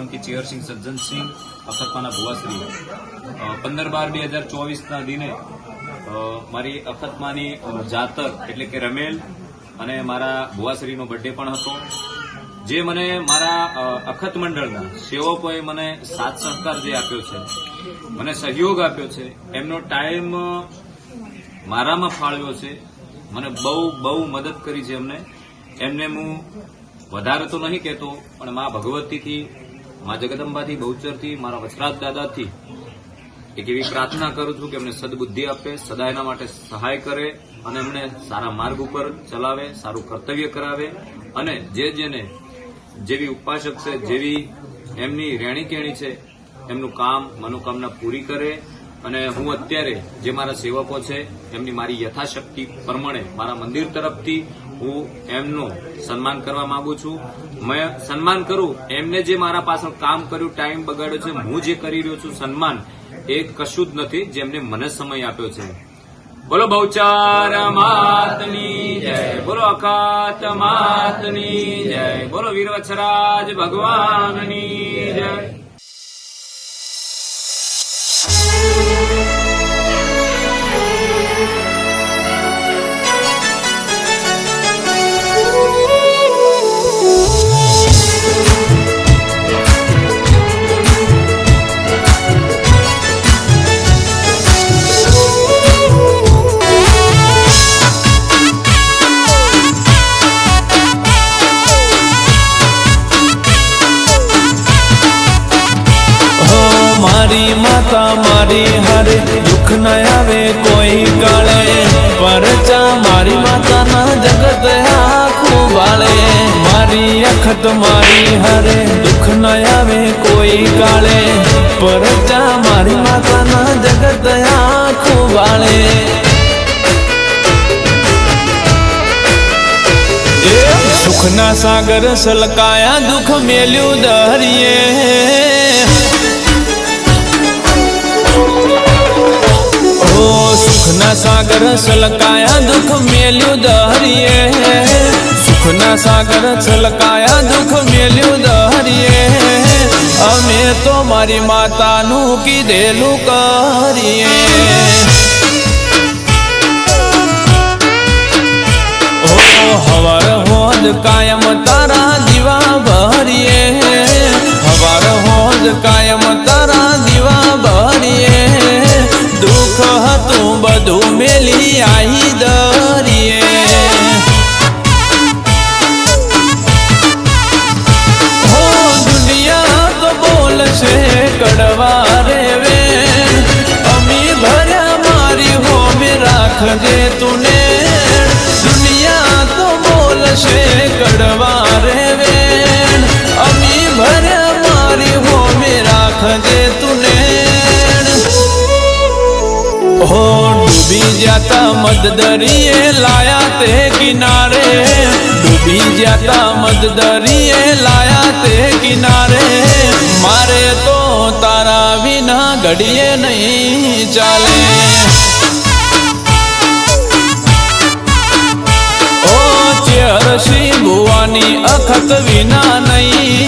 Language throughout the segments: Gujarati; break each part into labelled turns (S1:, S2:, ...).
S1: સોલંકી ચેયરસિંહ સજ્જનસિંહ અખતમાના ભુવાશ્રી. પંદર બાર બે હજાર ચોવીસના દિને મારી અખતમાની જાતર એટલે કે રમેલ અને મારા ભુવાશ્રીનો બર્થડે પણ હતો. જે મને મારા અખત મંડળના સેવકોએ મને સાથ સહકાર જે આપ્યો છે, મને સહયોગ આપ્યો છે, એમનો ટાઈમ મારામાં ફાળવ્યો છે. મને બહુ બહુ મદદ કરી છે એમને. એમને હું વધારે તો નહીં કહેતો, પણ મા ભગવતીથી મા જગદંબાથી, બહુચરથી, મારા વસરાજ દાદાથી એક એવી પ્રાર્થના કરું છું કે એમને સદબુદ્ધિ આપે, સદા એના માટે સહાય કરે અને એમને સારા માર્ગ ઉપર ચલાવે, સારું કર્તવ્ય કરાવે અને જે જેને જેવી ઉપાસક છે, જેવી એમની રહેણી કેણી છે, એમનું કામ, મનોકામના પૂરી કરે અને હું અત્યારે જે મારા સેવકો છે, એમની મારી યથાશક્તિ પ્રમાણે મારા મંદિર તરફથી હું એમનું સન્માન કરવા માંગુ છું. મેં સન્માન કરું, એમને જે મારા પાછળ કામ કર્યું ટાઈમ બગાડ્યો છે, હું જે કરી રહ્યો છું, સન્માન એ કશું જ નથી જેમને મને સમય આપ્યો છે. બોલો બહુચાર માતની જય, બોલો અકાત માતની જય, બોલો વીરવત્સરાજ ભગવાનની જય.
S2: અખત મારી હારે, દુઃખ ન આવે કોઈ કાળે. પરચા મારી માતાના જગત આખું બાળે સુખના સાગર સલકાયા દુઃખ મેલ્યું દરિયે. ઓ સુખના સાગર સલકાયા દુઃખ મેલ્યું દરિયે. સુખના સાગર છલકાયા, દુઃખ મેલ્યું દહરીએ. અમે તો મારી માતાનું કીધેલું કરીએ. હવાર હોજ કાયમ તારા દીવા ભરીએ. હવાર હોજ કાયમ તારા દીવા ભરીએ. દુઃખ હતું બધું મેલી આઈ. હો, ડૂબી જતા મદદરીએ લાયા તે કિનારે. ડૂબી જતા મદદરીએ લાયા તે કિનારે. મારે તો તારા વિના ઘડીએ નહીં ચાલે. ઓ ચેરસી ભુવાની અખત વિના નહીં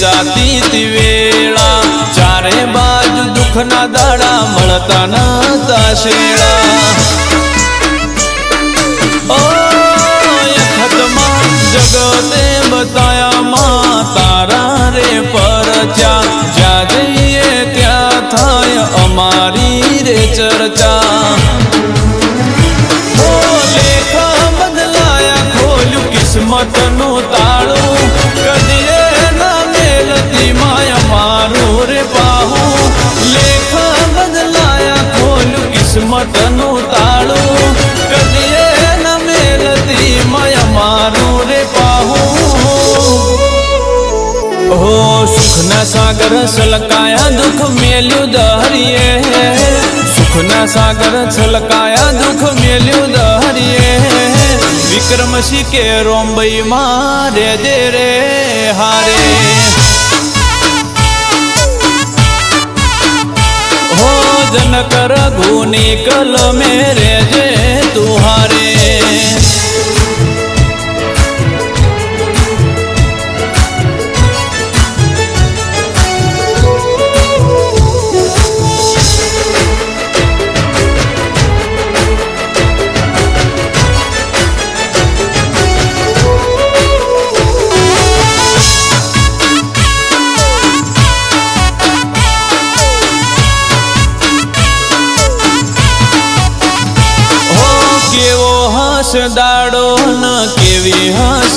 S2: વેચાતી વેળા ચારે બાજુ દુઃખના દાડા મળતા નતા શેળા જગતે બતાયા માં તારા રે પરચા, જ્યાં જઈએ ત્યાં થાય અમારી રે ચર્ચા. લેખ બદલાયા ખોલ્યું કિસ્મતનું તાળું. કદીએ ન મેલતી, મય મારું રે પાહું. હો, સુખના સાગર સલકાયા દુઃખ મેલ્યું દહરીએ. સુખના સાગર છલકાયા, દુઃખ મેલ્યું દહરીએ. વિક્રમસિંહ કે રોંબઈ મારે દે રે હારે. હો જનક રઘુની કલમે રેજે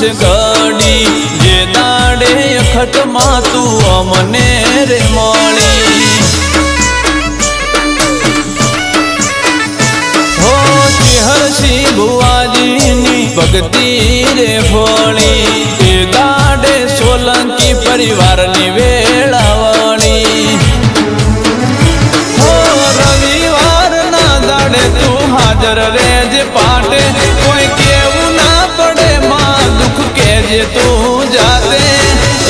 S2: હસ ઘડી જે દાડે અખટમાં તું અમને રે મળી. હો ચિહરસી ભુવાજીની ભક્તિ રે ફોળી એ દાડે સોલંકી પરિવારની વેળાવળી તું જાતે?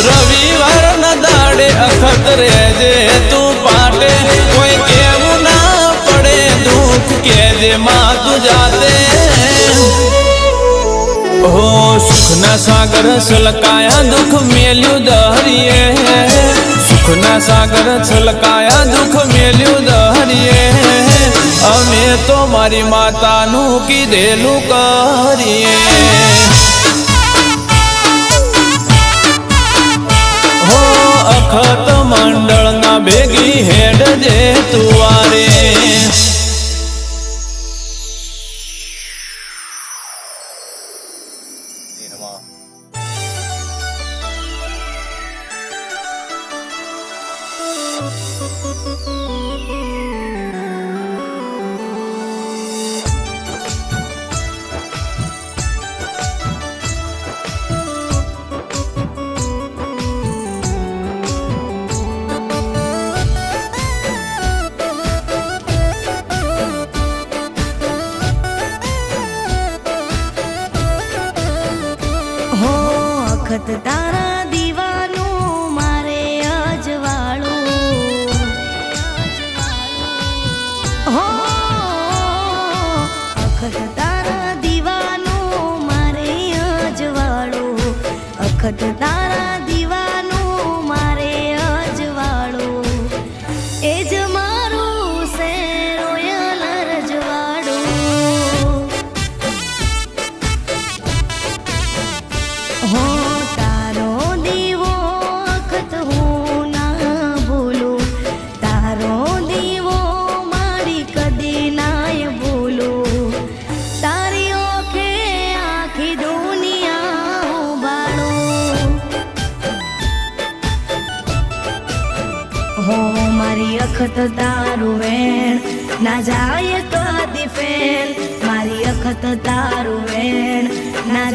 S2: રવિવાર ના દાડે અખત રેજે તું પાટે. કોઈ કેવું ના પડે, દુઃખ કેજે માં તું જાતે. હો, સુખના સાગર છલકાયા, દુઃખ મેલ્યું દહરીએ. સુખના સાગર છલકાયા, દુઃખ મેલ્યું દહરીએ. અમે તો મારી માતાનું કીધેલું કરીએ. જે તુવારે
S3: અખત દીવાનું મારે અજવાળું એ જ મારું સે રોયલ રજવાડું હો ના જાય કદી ફેલ. મારી અખત તારું વેણ. ના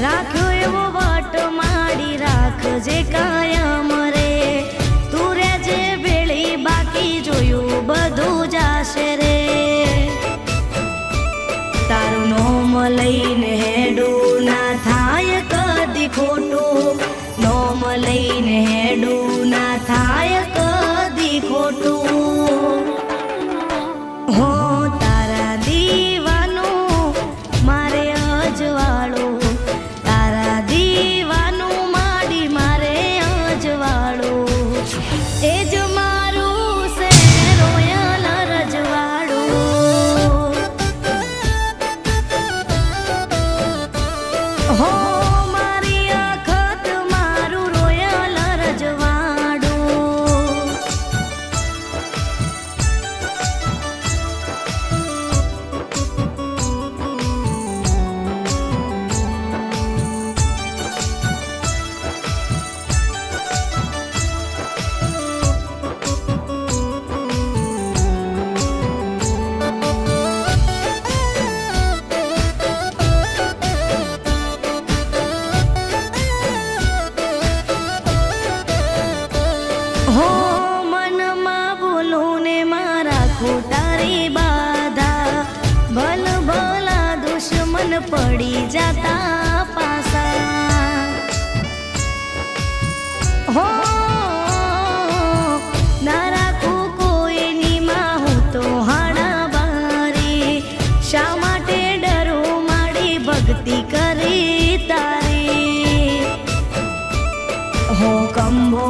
S3: not good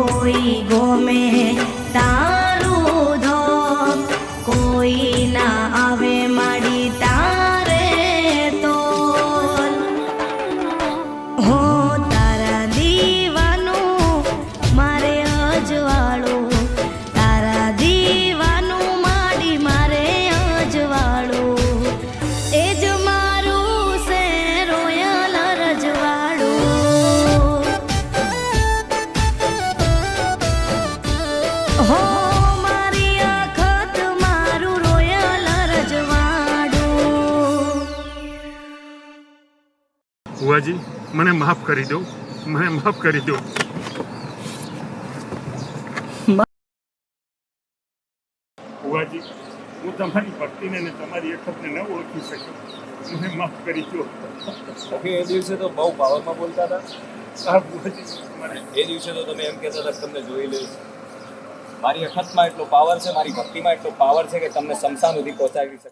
S4: ওই গো માફ કરી દો. મને માફ કરી દો. હું તમારી ભક્તિને ને તમારી એકતને ન ઓળખી શક્યો. મને માફ કરી દો.
S1: એ દિવસે તો બહુ પાવરમાં બોલતા હતા. એ દિવસે તો તમે એમ કહેતા હતા તમને જોઈ લઈશ. મારી અખતમાં એટલો પાવર છે મારી ભક્તિમાં એટલો પાવર છે કે તમને શમશાન સુધી પહોંચાડી શકે.